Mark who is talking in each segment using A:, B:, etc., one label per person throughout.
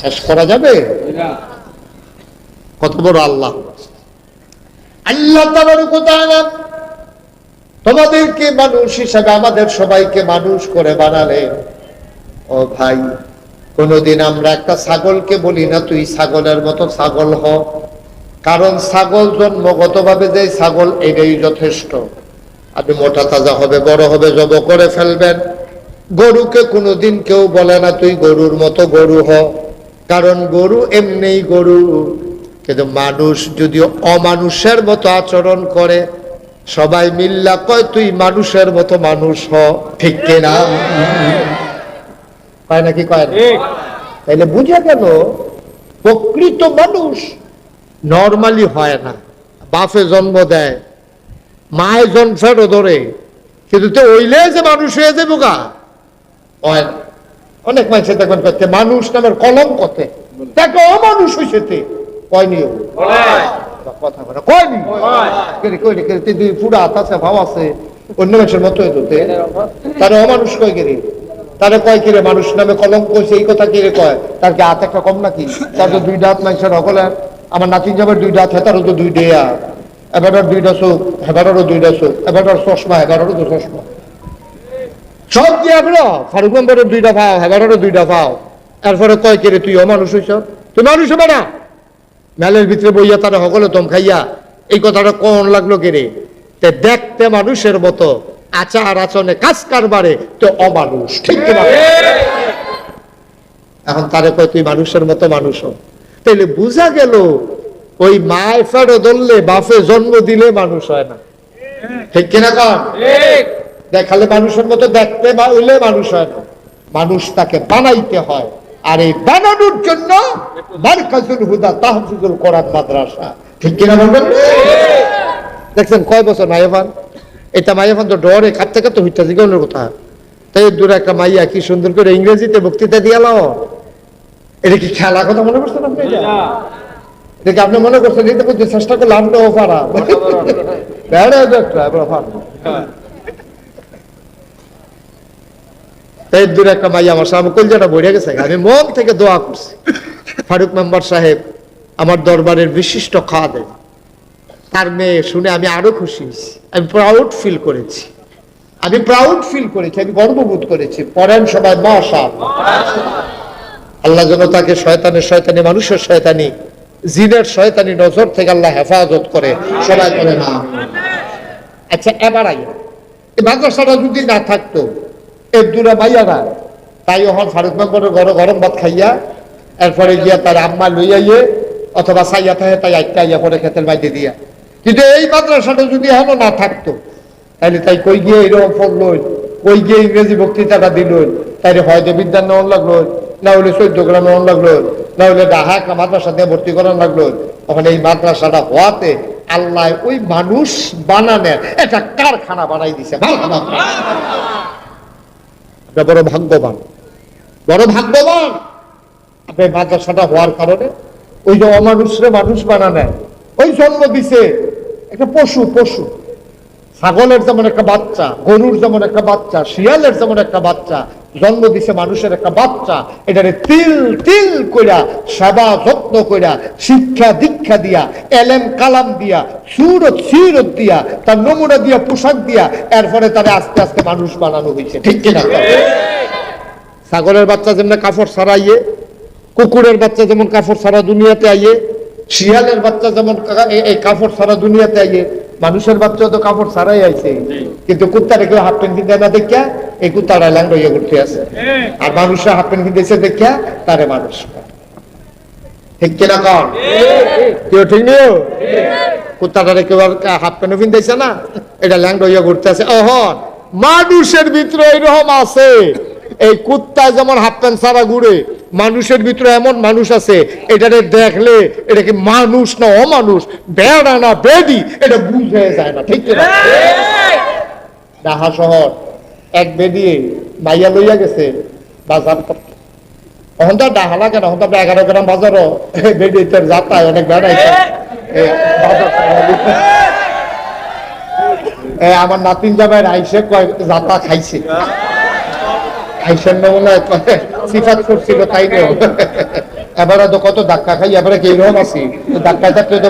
A: শেষ করা যাবে? কত বড় আল্লাহ। আল্লাহ তোমাদেরকে মানুষ হিসাবে আমাদের সবাইকে মানুষ করে বানালে ও ভাই কোনদিন আমরা একটা ছাগলকে বলি না তুই ছাগলের মতো ছাগল হ। কারণ ছাগল জন্মগতভাবে যে ছাগল এটাই যথেষ্ট। আপনি মোটা তাজা হবে বড় হবে জব করে ফেলবেন। গরুকে কোনোদিন কেউ বলে না তুই গরুর মতো গরু হ। কারণ গরু এমনিই গরু। কিন্তু মানুষ যদি অমানুষের মতো আচরণ করে সবাই মিল্লা কয় তুই মানুষের মতো মানুষ হ। ঠিক কিনা কয় নাকি কয় তাইলে বুঝে গেল প্রকৃত মানুষ নর্মালি হয় না। বাপে জন্ম দেয় মায়ে জন্মেরও ধরে। কিন্তু তো ওইলে যে মানুষ হয়ে যাব গা? হয় না। অনেক মানুষের দেখবেন মানুষ নামের কলম কতে? দেখো অমানুষ হয়েছে কয়নি ও? কথা বলে কয়নি কয়নি কেরে পুরা হাত আছে ভাব আছে। অন্য মানুষের মতো হইতো তে। তারে অমানুষ কয় কিরে? মানুষ নামে কলম কইছে এই কথা কিরে কয়? তার কি হাত একটা কম নাকি? তার তো দুই দাঁত মানুষের সকলে আমার নাতিন যাবার দুই দাঁত হেতারও তো দুই দেয়া এবারের দুইটা চোখ হেবারেরও দুইটা চোখ এবারের চশমা হেবারেরও তো চশমা। সব দিয়ে আপনার ফারুক মেম্বারের দুইটা পাও হেবারেরও দুইটা পাও এরপরে কয় কিরে তুই অমানুষ হইছ? তুই মানুষ হবে না। মেলের ভিতরে বইয়া তারা সকলে দম খাইয়া। এই কথাটা কোন লাগল কিরে তে দেখতে মানুষের মতো, আচার আচরণে, কাজ কারবারে, তো অমানুষ। ঠিক এখন তারে কয়, তুই মানুষের মতো মানুষ তাইলে বুঝা গেল, ওই মায় ফেরো ধরলে বাপে জন্ম দিলে মানুষ হয় না। ঠিক কিনা? কন দেখালে মানুষের মতো দেখতে বা হইলে মানুষ হয় না। মানুষ তাকে বানাইতে হয়। আর এই বানানোর জন্য মার্কাজুল হুদা তাহফিজুল কোরআন মাদ্রাসা। ঠিক কিনা বলবেন? দেখছেন কয় বছর এটা তো ডরে কাঁপতে কাঁপতে হইতে কথা তাই দূরে একটা মাইয়া কি সুন্দর করে ইংরেজিতে বক্তৃতা দিয়ালো? এটা কি খেলা কথা মনে করছেন আপনি আপনি মনে করছেন? এটা চেষ্টা করলে একটা এবার পারা তাই দূরে একটা মাইয়া আমার সামনে কলজাটা বইয়া গেছে। আমি মন থেকে দোয়া করছি। ফারুক মেম্বার সাহেব, আমার দরবারের বিশিষ্ট খাওয়া তার মেয়ে শুনে আমি আরও খুশি হয়েছি। আমি প্রাউড ফিল করেছি। আমি প্রাউড ফিল করেছি, আমি গর্ববোধ করেছি। পড়েন সবাই মশা আল্লাহ যেন তাকে শয়তানের শয়তানি, মানুষের শয়তানি, জিনের শয়তানি নজর থেকে আল্লাহ হেফাজত করে। সবাই করে না আচ্ছা এবার আই এই মাদ্রাসাটা যদি না থাকতো এর দূরে মাইয়ারা তাই হন ফারুক মেম্বরের ঘরে, গরম ভাত খাইয়া, এরপরে গিয়া তার আম্মা লইয়া ইয়ে অথবা সাইয়া থাকে, তাই একটা ইয়া পরে খেতের বাইতে দিয়া। কিন্তু এই মাদ্রাসাটা যদি এখনও না থাকতো তাহলে তাই কই গিয়ে এরকম পড়ল, কই গিয়ে ইংরেজি বক্তৃতাটা দিল, তাইলে হয়তো বিদ্যান নেওয়ান লাগল, না হলে চৈদ্দ গ্রাম নেওয়ান লাগল, না হলে ডাহা একটা মাদ্রাসা দিয়ে ভর্তি করান লাগল। তখন এই মাদ্রাসাটা হওয়াতে আল্লাহ ওই মানুষ বানানের একটা কারখানা বানাই দিছে। আলহামদুলিল্লাহ। আপনি বড় ভাগ্যবান। বড় ভাগ্যবান! আপনি মাদ্রাসাটা হওয়ার কারণে ওই যে অমানুষরে মানুষ বানা নেয়, ওই জন্ম দিছে একটা পশু পশু। ছাগলের যেমন একটা বাচ্চা, গরুর যেমন একটা বাচ্চা, শিয়ালের যেমন একটা বাচ্চা জন্ম দিছে মানুষের একটা বাচ্চা, এটারে তিল তিল কইরা, সেবা যত্ন কইরা, শিক্ষা দীক্ষা দিয়া, এলেম কালাম দিয়া, সুরত সিরত দিয়া, তার নমুনা দিয়া, পোশাক দিয়া, এরপরে তারা আস্তে আস্তে মানুষ বানানো হয়েছে ঠিক কিনা ছাগলের বাচ্চা যেমন কাপড় সারাইয়ে, কুকুরের বাচ্চা যেমন কাপড় সারা দুনিয়াতে আইয়ে, শিয়ালের বাচ্চা যেমন এই- কাপড় ছাড়া দুনিয়াতে আইয়ে মানুষের বাচ্চা তো কাপড় ছাড়াই আইছে। কিন্তু কুত্তারে কেউ হাফ প্যান্ট কিনতে না দেখিয়া এই কুত্তারা ল্যাংড়া ইয়ে করতে আছে। আর মানুষরা হাফ প্যান্ট কিনতেছে দেখিয়া তারে মানুষ ঠিক কিনা কন? কেউ ঠিক নিও? কুত্তাটারে কেউ আর হাফ প্যান্ট কিনতেছে না এটা ল্যাংড়া ইয়ে করতে আছে। ওহন মানুষের ভিতরে এরকম আছে। এই কুত্তা যেমন হাফ প্যান্ট ছাড়া ঘুরে মানুষের ভিতরে এমন মানুষ আছে এটারে দেখলে এটা কি মানুষ না অমানুষ? বেড়া না বেডি এটা বুঝে যায় না ঠিক ডাহা শহর এক বেদিয়ে মাইয়া লইয়া গেছে বাজার এখন তো ডাহা লাগে না এখন তো এগারো গ্রাম বাজারও বেডি তোর যাতায় অনেক। এ, আমার নাতিন জামাই আইসে কয় যাতা খাইছে। আইসের নমুনা সিফাত করছিল, তাই এবারে তো কত ধাক্কা খাই, এবারে রকম আছি? তো ধাক্কায় থাকলে তো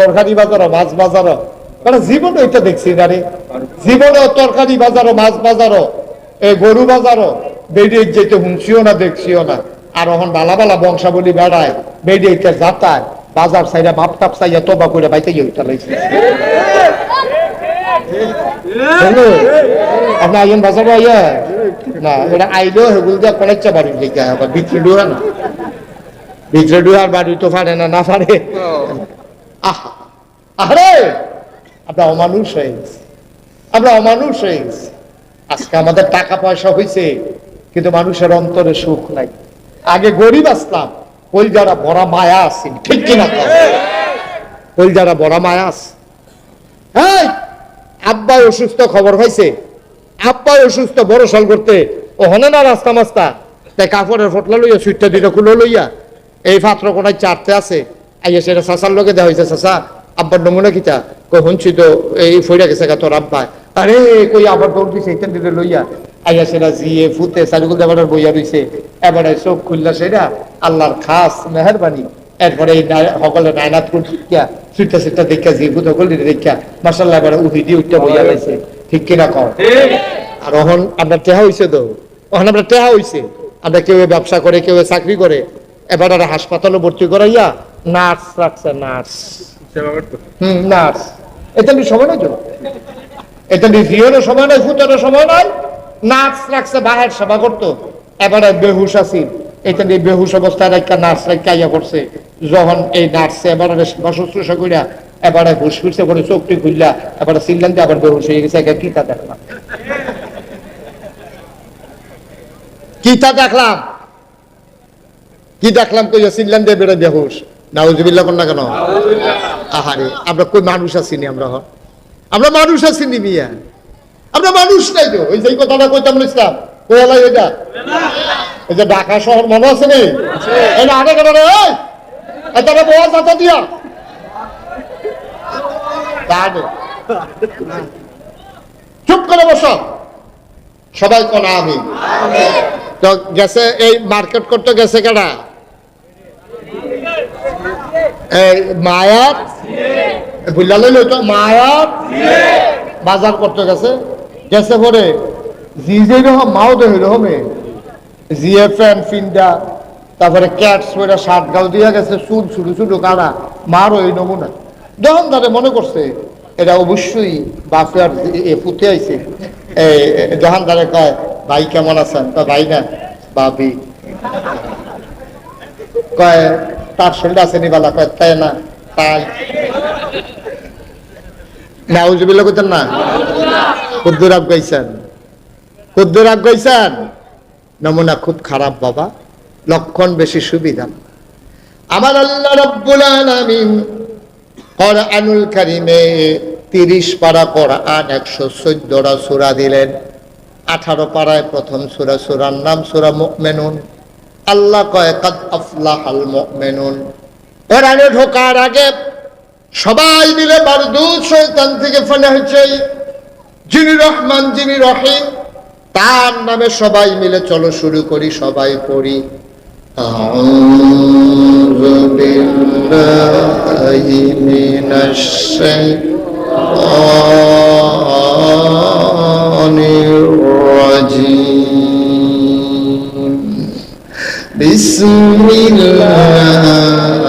A: তরকারি বাজারও, মাছ বাজারও। মানে জীবনে ওইটা দেখছি না রে। তরকারি বাজারও, মাছ বাজারও, এই গরু বাজারও। বেরিয়ে যেতে হুঁচিও না, দেখছিও না। আর ওহন বালা বালা বংশাবলী বেড়ায় বেরিয়ে যাতায়, বাজার সাইডা মাপ টাপ সাইয়া তোবা করে বাইতে গিয়ে লাগছে আজকে আমাদের টাকা পয়সা হয়েছে কিন্তু মানুষের অন্তরে সুখ নাই। আগে গরিব আসলাম ওই যারা বড় মায়া আসেন ঠিক কিনা ওই যারা বড় মায়া আছে? হ্যাঁ আব্বা অসুস্থ খবর হয়েছে আব্বা অসুস্থ, বড় সল করতে। ও হনে না রাস্তা মাস্তা? তাই কাপড়ের ফটলা লইয়া, সুইটটা দুইটা খুলে লইয়া। এই পাত্র কোনায় চারটে আছে। আইয়া সেটা চাষার লোকে দেওয়া হয়েছে চাষা আব্বার নমুনা কিতা? কই শুনছি তো, এই ফইরা গেছে গা তোর আব্বা আরে, কই আবার দৌড় দিছে এইখান দিলে লইয়া। জিয়ে ফুতে বইয়া এবারে চোখ খুললা আল্লাহর খাস মেহরবানি। এরপরে এই সকলে দেখা সকল দেখা এবারে দিয়ে বইয়া লাইছে ঠিক কিনা কম আর আমরা টেহা তো। আমরা টেহা আমরা কেউ ব্যবসা করে, কেউ চাকরি করে। এবার আর হাসপাতালে ভর্তি করাইয়া নার্স রাখছে, নার্স। হম, নার্স। এটা নিয়ে সময় তো এটা নিয়ে জিওরও সময় নাই ফুটারও সময় নাই নার্স রাখছে বাহের করতো। এবারে বেহুশ আছি। এটা নিয়ে বেহুশ অবস্থায় একটা নার্স রাখা ইয়া করছে। যখন এই নার্সে এবারে সেবা শুশ্রূষা করিয়া এবারে ঘুষ ফিরছে করে চোখটি খুললা এবারে সিল্লান আবার বেহুশ হয়ে গেছে। একে কিতা দেখলাম? কিতা দেখলাম? কি দেখলাম সিল্লান দিয়ে বেড়ে বেহুশ। নাউজুবিল্লাহ কোন? না কেন আহারে আমরা কই মানুষ আছিনি আমরা আমরা মানুষ আছিনি মিয়া। আমরা মানুষ নাই তো। ওই যে কথাটা কইতাম ইসলাম। কই এটা? এই যে ঢাকা শহর মনে আছে নি? আরে কেন রে এই! এটা বয়া দিয়া। চুপ করে সবাই কোন আমি তো গেছে, এই মার্কেট করতে গেছে কেনা এই লইলো তো মায়াত বাজার করতে গেছে। গেছে পরে জি যে রকম মাও দে রকমে জিএ ফ্যান ফিন্ডা তারপরে পরে শার্ট গাল দিয়া গেছে, চুল ছুটু ছুটু এই নমুনা। দোকানদারে মনে করছে, এটা অবশ্যই বাফিয়ার ফুটে আইছে। এই দোকানদারে কয়, ভাই কেমন আছেন? তো ভাই না বাবি কয়, তার শরীর আছে নিবালা কয়, তাই না, তাই। না? নমুনা খুব খারাপ বাবা, লক্ষণ বেশি সুবিধা। আমার আল্লাহ রব্বুল কারিমে তিরিশ পারা কোরআন, একশো চোদ্দটা সূরা দিলেন। আঠারো পাড়ায় প্রথম সূরা, সূরার নাম সূরা মুমিনুন। আল্লাহ কয়, কাদ আফলাহাল মুমিনুন। কোরআনে ঢোকার আগে সবাই মিলে বারদুদ শয়তান থেকে ফেলে হয়েছে যিনি রহমান যিনি রহিম তার নামে সবাই মিলে চলো শুরু করি সবাই পড়ি أعوذ بالله من الشيطان الرجيم بسم الله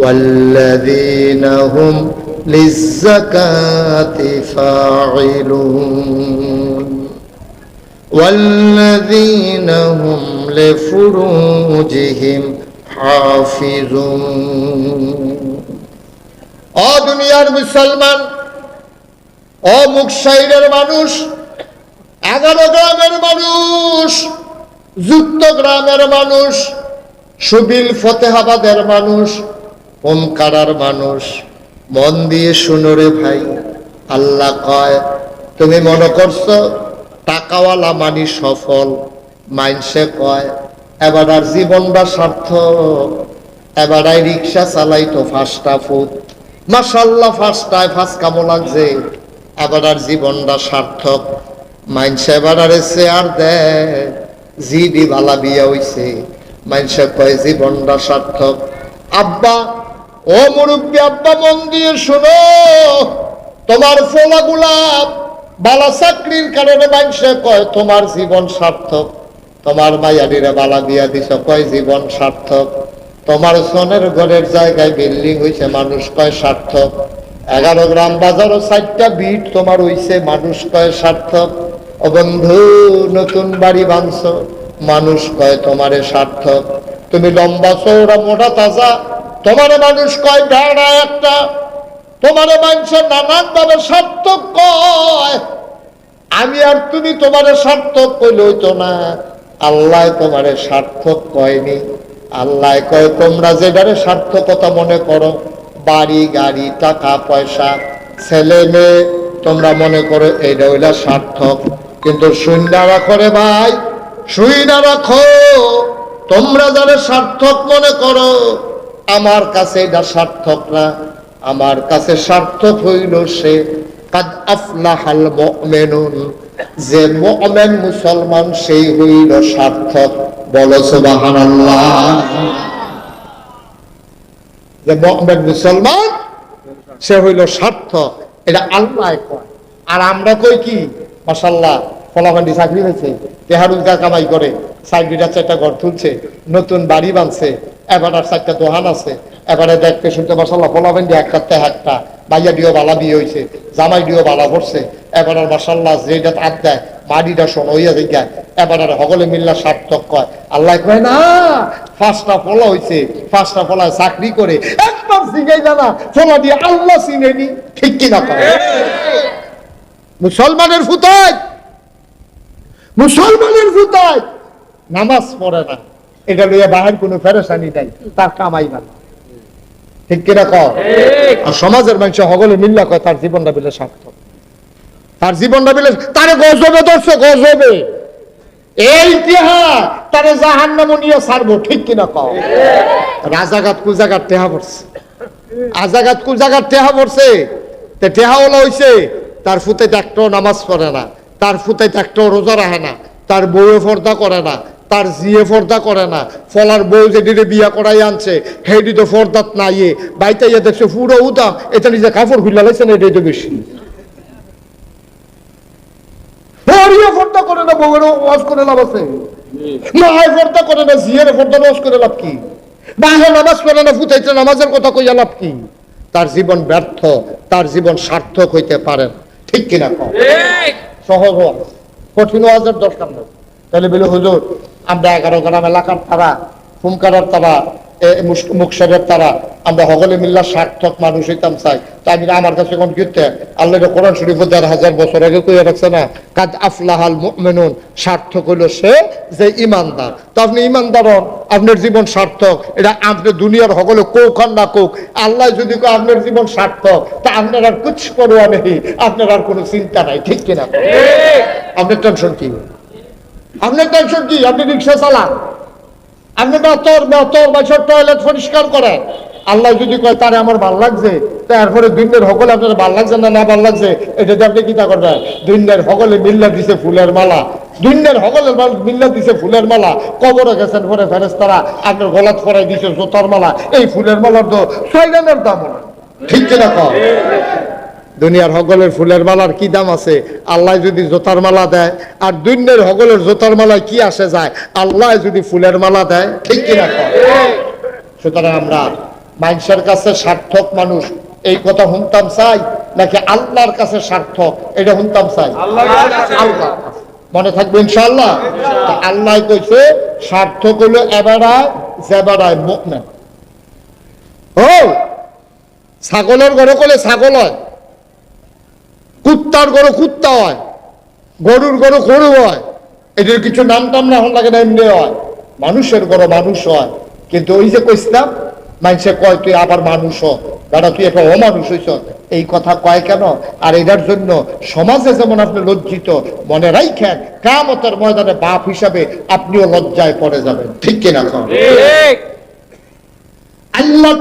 A: والذين هم للزكاة فاعلون والذين هم لفروجهم حافظون ও দুনিয়ার মুসলমান ও মুকসাইরের মানুষ এগারো গ্রামের মানুষ যুক্ত গ্রামের মানুষ সুবিল ফতেহাবাদের মানুষ ওমকারার মানুষ, মন দিয়ে শুনো রে ভাই। আল্লাহ কয়, তুমি মনে করছ টাকাওয়ালা মানি সফল? মাইনসে কয়, এবার আর জীবনটা সার্থক। এবার আই রিক্সা চালাই তো ফার্স্টা ফুট। মাসাল্লাহ ফার্স্টায় ফার্স্ট কামো লাগছে। এবার আর জীবনটা সার্থক। মাইনসে এবার আর চেয়ার দেয়, জিডি বালা বিয়া হইছে। মাইনসে কয়, জীবনটা সার্থক। আব্বা ও মুরব্বী আব্বা মন দিয়ে শোনো, তোমার ফোলা গুলাব বালা চাকরির কারণে মাইনসে কয়, তোমার জীবন সার্থক, তোমার মাইয়াডিরে বালা দিয়া দিছ, কয়, জীবন সার্থক, তোমার সোনের ঘরের জায়গায় বিল্ডিং হইছে, মানুষ কয়, সার্থক, এগারো গ্রাম বাজারও চারটা বিট তোমার হইছে, মানুষ কয়, সার্থক, ও বন্ধু, নতুন বাড়ি বাঁধছ মানুষ কয়, তোমারে সার্থক, তুমি লম্বা চৌড়া মোটা, তাজা তোমার মানুষ কয় ভেড়া একটা। তোমার মানুষের নানান ভাবে সার্থক কয়। আমি আর তুমি তোমারে সার্থক কইলে হইতো না। আল্লাহ তোমারে সার্থক কয়নি। আল্লাহ কয়, তোমরা যেটারে সার্থকতা মনে করো, বাড়ি, গাড়ি, টাকা, পয়সা, ছেলে, মেয়ে, তোমরা মনে করো এইটা ওইটা সার্থক। কিন্তু শূন্য রাখো রে ভাই শুই না রাখো। তোমরা যারা সার্থক মনে করো আমার কাছে এটা সার্থক না, আমার কাছে সার্থক হইল সে, কাদ আফলাহাল যে মুসলমান সেই হইল সার্থক। মুসলমান সে হইল সার্থক, এটা আল্লাহ আর আমরা কই কি? মাশাল্লাহ ফলাফান্ডি চাকরি হয়েছে তেহার কামাই করে সাইডিটা চারটা ঘর তুলছে, নতুন বাড়ি বানছে এবার আর চারটা দোহান আছে। এবারে দেখতে শুনতে ফলাফান্ডি একটা একটা। বাইয়া দিও বালা বিয়ে হয়েছে জামাই দিও বালা পড়ছে। এবার আর দেয় মাটিটা শোন হইয়া এবার মিল্লা সার্থক কয়, আল্লাহ কয়, না ফলা হয়েছে ফলা চাকরি করে, একবার সিঙ্গাই জানা ফলা দিয়ে আল্লাহ ঠিক কিনা করে মুসলমানের ফুতায় মুসলমানের ফুতায় নামাজ পড়ে না। এটা লইয়া বাহির কোনো ফেরেসানি নাই তার কামাই না ঠিক কিনা কর আর সমাজের মানুষ হগলে মিল্লা কয় তার জীবনটা বিলে সার্থক। তার জীবনটা বিলে তারে গজবে ধরছে গজবে। এই ইতিহাস তারে জাহান নাম নিয়ে ছাড়বো ঠিক কিনা কও? রাজাঘাট কুজাঘাট টেহা পড়ছে আজাঘাট কুজাঘাট টেহা পড়ছে তে টেহাওয়ালা হইছে। তার ফুতে একটাও নামাজ পড়ে না। তার ফুতে একটাও রোজা রাখে না। তার বউয়ে ফর্দা করে না। তার জিয়ে ফর্দা করে না। ফলার বউ যেদিকে বিয়া করাই আনছে হেডি তো ফর্দাত না ইয়ে বাইতে ইয়ে দেখছে পুরো উদাম এটা নিজে কাপড় খুলে লাইছে না এটাই তো বেশি। ফর্দা করে না বউয়ের ওয়াজ করে লাভ আছে। মায় ফর্দা করে না জিয়ের ফর্দা ওয়াজ করে লাভ কি? মাহে নামাজ পড়ে না ফুটাইছে নামাজের কথা কইয়া লাভ কি? তার জীবন ব্যর্থ তার জীবন সার্থক হইতে পারে ঠিক কিনা সহজ কঠিন ওয়াজের দরকার নেই। তাহলে বলে হুজুর আমরা এগারো গ্রাম এলাকার তারা ফুমকারের তারা মুকসারের তারা আমরা হগলে মিল্লা সার্থক মানুষ হইতাম চাই। তাই আমি আমার কাছে কোন কীর্তে আল্লাহ কোরআন শরীফ দেড় হাজার বছর আগে কইয়া রাখছে না কাজ আফলাহাল মুমিনুন সার্থক হইল সে যে ইমানদার। তো আপনি ইমানদার হন আপনার জীবন সার্থক। এটা আপনি দুনিয়ার হগলে কোক না কোক আল্লাহ যদি কয় আপনার জীবন সার্থক তা আপনার আর কুছ পড়ুয়া নেই আপনার আর কোনো চিন্তা নাই ঠিক কিনা? আপনার টেনশন কি? আপনার টেনশন কি? আপনি রিক্সা চালান। আপনি বেতর বেতর বাসর টয়লেট পরিষ্কার করেন। আল্লাহ যদি কয়, তারে আমার ভালো লাগছে। তারপরে দিনের হকলে আপনার ভালো লাগছে না না ভালো লাগছে, এটা দিয়ে আপনি কিতা করবেন? দিনের হকলে মিল্লা দিছে ফুলের মালা। দিনের হকলে মিল্লা দিছে ফুলের মালা। কবরে গেছেন পরে ফেরেস্তারা আপনার গলাত ফরাই দিছে জোতার মালা। এই ফুলের মালার তো ছয়গানের দাম ঠিক কিনা কম দুনিয়ার হগলের ফুলের মালার কি দাম আছে? আল্লাহ যদি জোতার মালা দেয় আর দুনিয়ার হগলের জোতার মালায় কি আসে যায়? আল্লাহ যদি ফুলের মালা দেয় ঠিক কিনা সুতরাং আমরা মানুষের কাছে সার্থক মানুষ এই কথা শুনতাম চাই নাকি আল্লাহর কাছে সার্থক? এটা শুনতাম চাই। আল্লাহ মনে থাকবে ইনশাআল্লাহ? তা আল্লাহ কইছে সার্থক হলো এবারা জেবারায় মুখমেন ও! ছাগলের ঘরে করলে ছাগল হয়। কুত্তার ঘরে কুত্তা হয় গরুর ঘরে গরু হয়। এদের কিছু নাম টাম না হন লাগে না এমনি হয়। মানুষের ঘরে মানুষ হয়। কিন্তু ওই যে কইসলাম মানুষে কয় তুই আবার মানুষ হ। দাদা তুই একটা অমানুষ হইছ। এই কথা কয় কেন? আর এটার জন্য সমাজে যেমন আপনি লজ্জিত মনে রাইখেন কামতের ময়দানে বাপ হিসাবে আপনিও লজ্জায় পড়ে যাবেন। ঠিক কিনা? আল্লাহ